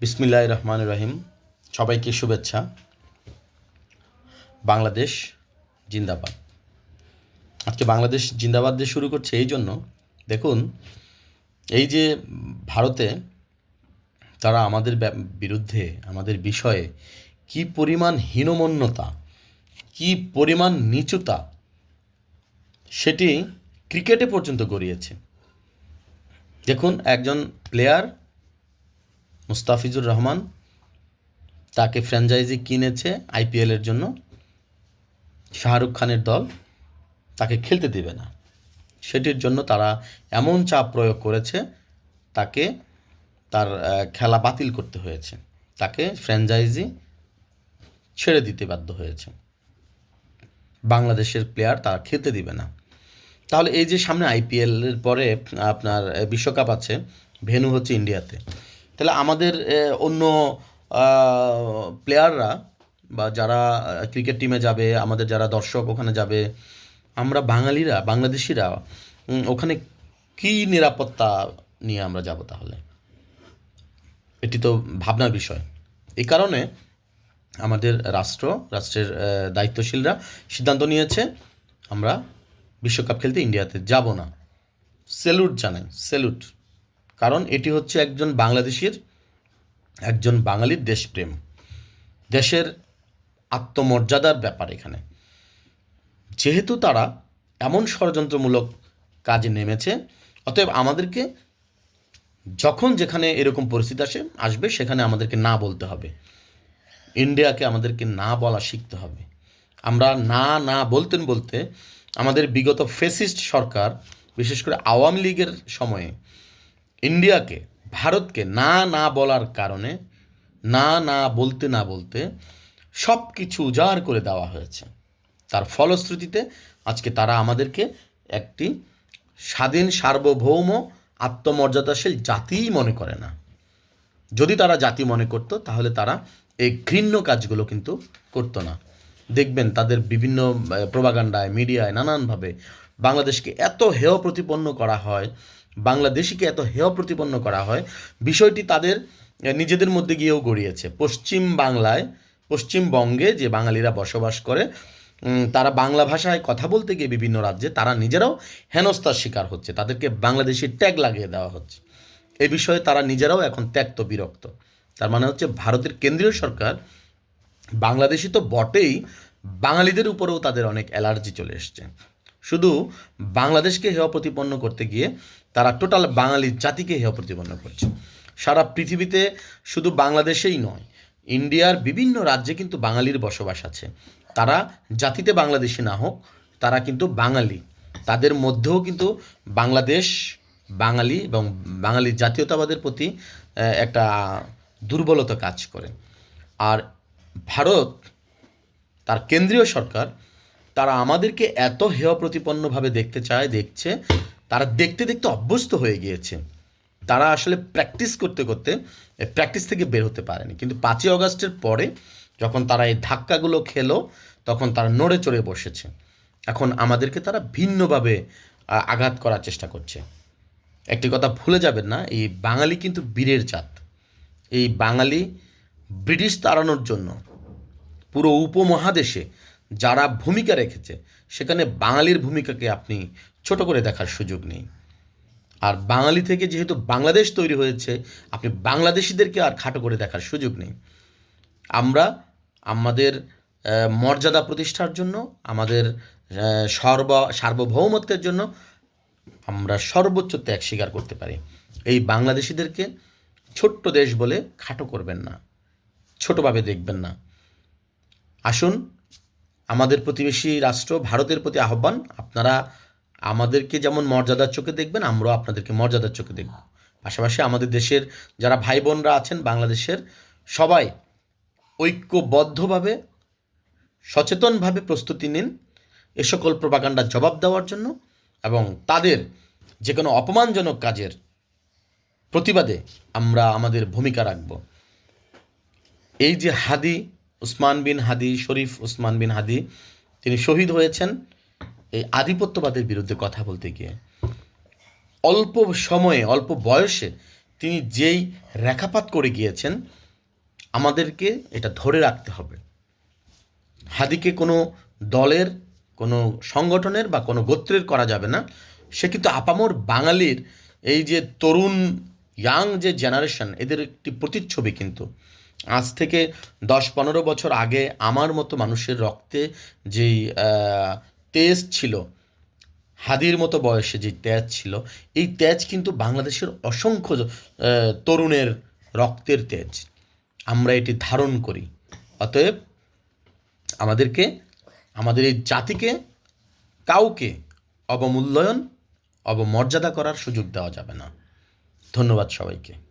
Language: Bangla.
বিসমিল্লাহ রহমান রহিম। সবাইকে শুভেচ্ছা। বাংলাদেশ জিন্দাবাদ। আজকে বাংলাদেশ জিন্দাবাদ দিয়ে শুরু করছে এই জন্য, দেখুন, এই যে ভারতে তারা আমাদের বিরুদ্ধে, আমাদের বিষয়ে কি পরিমাণ হীনমন্যতা, কি পরিমাণ নিচুতা, সেটি ক্রিকেটে পর্যন্ত গড়িয়েছে। দেখুন, একজন প্লেয়ার মুস্তাফিজুর রহমান তাকে ফ্র্যাঞ্চাইজি কিনেছে আইপিএলের জন্য। শাহরুখ খানের দল তাকে খেলতে দেবে না। সেটির জন্য তারা এমন চাপ প্রয়োগ করেছে, তাকে তার খেলা বাতিল করতে হয়েছে। তাকে ফ্র্যাঞ্চাইজি ছেড়ে দিতে বাধ্য হয়েছে। বাংলাদেশের প্লেয়ার তারা খেলতে দিবে না। তাহলে এই যে সামনে আইপিএল এর পরে আপনার বিশ্বকাপ আছে ভেন্যু হচ্ছে ইন্ডিয়াতে। তাহলে আমাদের অন্য প্লেয়াররা বা যারা ক্রিকেট টিমে যাবে, আমাদের যারা দর্শক ওখানে যাবে, আমরা বাঙালিরা, বাংলাদেশিরা ওখানে কী নিরাপত্তা নিয়ে আমরা যাব তাহলে? এটি তো ভাবনার বিষয়। এই কারণে আমাদের রাষ্ট্র, রাষ্ট্রের দায়িত্বশীলরা সিদ্ধান্ত নিয়েছে, আমরা বিশ্বকাপ খেলতে ইন্ডিয়াতে যাব না। সেলুট জানাই, সেলুট। কারণ এটি হচ্ছে একজন বাংলাদেশির, একজন বাঙালির দেশপ্রেম। দেশের আত্মমর্যাদার ব্যাপার এখানে। যেহেতু তারা এমন ষড়যন্ত্রমূলক কাজে নেমেছে, অতএব আমাদেরকে যখন যেখানে এরকম পরিস্থিতি আসে, আসবে, সেখানে আমাদেরকে না বলতে হবে। ইন্ডিয়াকে আমাদেরকে না বলা শিখতে হবে। আমরা না না বলতেন বলতে আমাদের বিগত ফেসিস্ট সরকার, বিশেষ করে আওয়ামী লীগের সময়ে ইন্ডিয়াকে, ভারতকে না না বলার কারণে, না না বলতে না বলতে সব কিছু উজাড় করে দেওয়া হয়েছে। তার ফলশ্রুতিতে আজকে তারা আমাদেরকে একটি স্বাধীন, সার্বভৌম, আত্মমর্যাদাশীল জাতিই মনে করে না। যদি তারা জাতি মনে করতো, তাহলে তারা এই ঘৃণ্য কাজগুলো কিন্তু করতো না। দেখবেন তাদের বিভিন্ন প্রবাগান্ডায়, মিডিয়ায় নানানভাবে বাংলাদেশকে এত হেয় প্রতিপন্ন করা হয় বাংলাদেশিকে এত হেয় প্রতিপন্ন করা হয়, বিষয়টি তাদের নিজেদের মধ্যে গিয়েও গড়িয়েছে। পশ্চিম বাংলায় পশ্চিমবঙ্গে যে বাঙালিরা বসবাস করে তারা বাংলা ভাষায় কথা বলতে গিয়ে বিভিন্ন রাজ্যে তারা নিজেরাও হেনস্থার শিকার হচ্ছে। তাদেরকে বাংলাদেশি ট্যাগ লাগিয়ে দেওয়া হচ্ছে। এ বিষয়ে তারা নিজেরাও এখন ত্যক্ত, বিরক্ত। তার মানে হচ্ছে ভারতের কেন্দ্রীয় সরকার, বাংলাদেশি তো বটেই, বাঙালিদের উপরেও তাদের অনেক অ্যালার্জি চলে এসছে। শুধু বাংলাদেশকে হেয় প্রতিপন্ন করতে গিয়ে তারা টোটাল বাঙালি জাতিকে হেয় প্রতিপন্ন করছে। সারা পৃথিবীতে শুধু বাংলাদেশেই নয়, ইন্ডিয়ার বিভিন্ন রাজ্যে কিন্তু বাঙালির বসবাস আছে। তারা জাতিতে বাংলাদেশি না হোক, তারা কিন্তু বাঙালি। তাদের মধ্যেও কিন্তু বাংলাদেশ বাঙালি এবং বাঙালি জাতীয়তাবাদের প্রতি একটা দুর্বলতা কাজ করে। আর ভারত, তার কেন্দ্রীয় সরকার তারা আমাদেরকে এত হেয় প্রতিপন্নভাবে দেখতে চায়, দেখছে, তারা দেখতে দেখতে অভ্যস্ত হয়ে গিয়েছে। তারা আসলে প্র্যাকটিস করতে করতে প্র্যাকটিস থেকে বের হতে পারেনি। কিন্তু পাঁচই অগস্টের পরে যখন তারা এই ধাক্কাগুলো খেলো, তখন তারা নড়ে চড়ে বসেছে। এখন আমাদেরকে তারা ভিন্নভাবে আঘাত করার চেষ্টা করছে। একটি কথা ভুলে যাবেন না, এই বাঙালি কিন্তু বীরের জাত। এই বাঙালি ব্রিটিশ তাড়ানোর জন্য পুরো উপমহাদেশে যারা ভূমিকা রেখেছে, সেখানে বাঙালির ভূমিকাকে আপনি ছোট করে দেখার সুযোগ নেই। আর বাঙালি থেকে যেহেতু বাংলাদেশ তৈরি হয়েছে, আপনি বাংলাদেশিদেরকে আর খাটো করে দেখার সুযোগ নেই। আমরা আমাদের মর্যাদা প্রতিষ্ঠার জন্য, আমাদের সর্ব, সার্বভৌমত্বের জন্য আমরা সর্বোচ্চ ত্যাগ স্বীকার করতে পারি। এই বাংলাদেশিদেরকে ছোট্ট দেশ বলে খাটো করবেন না, ছোটোভাবে দেখবেন না। আসুন আমাদের প্রতিবেশী রাষ্ট্র ভারতের প্রতি আহ্বান, আপনারা আমাদেরকে যেমন মর্যাদার চোখে দেখবেন, আমরাও আপনাদেরকে মর্যাদার চোখে দেখব। পাশাপাশি আমাদের দেশের যারা ভাই বোনরা আছেন বাংলাদেশের, সবাই ঐক্যবদ্ধভাবে, সচেতনভাবে প্রস্তুতি নিন এ সকল প্রপাগান্ডার জবাব দেওয়ার জন্য এবং তাদের যে কোনো অপমানজনক কাজের প্রতিবাদে আমরা আমাদের ভূমিকা রাখব। এই যে হাদি উসমান বিন হাদি, শরীফ উসমান বিন হাদি, তিনি শহীদ হয়েছেন এই আধিপত্যবাদের বিরুদ্ধে কথা বলতে গিয়ে। অল্প সময়ে, অল্প বয়সে তিনি যেই রেখাপাত করে গিয়েছেন, আমাদেরকে এটা ধরে রাখতে হবে। হাদিকে কোনো দলের, কোনো সংগঠনের বা কোনো গোত্রের করা যাবে না। সে কিন্তু আপামর বাঙালির এই যে তরুণ, ইয়াং যে জেনারেশন, এদের একটি প্রতিচ্ছবি কিন্তু। আজ থেকে দশ পনেরো বছর আগে আমার মতো মানুষের রক্তে যেই তেজ ছিল, হাদির মতো বয়সে যে তেজ ছিল, এই তেজ কিন্তু বাংলাদেশের অসংখ্য তরুণের রক্তের তেজ। আমরা এটি ধারণ করি। অতএব আমাদেরকে, আমাদের এই জাতিকে, কাউকে অবমূল্যায়ন, অবমর্যাদা করার সুযোগ দেওয়া যাবে না। ধন্যবাদ সবাইকে।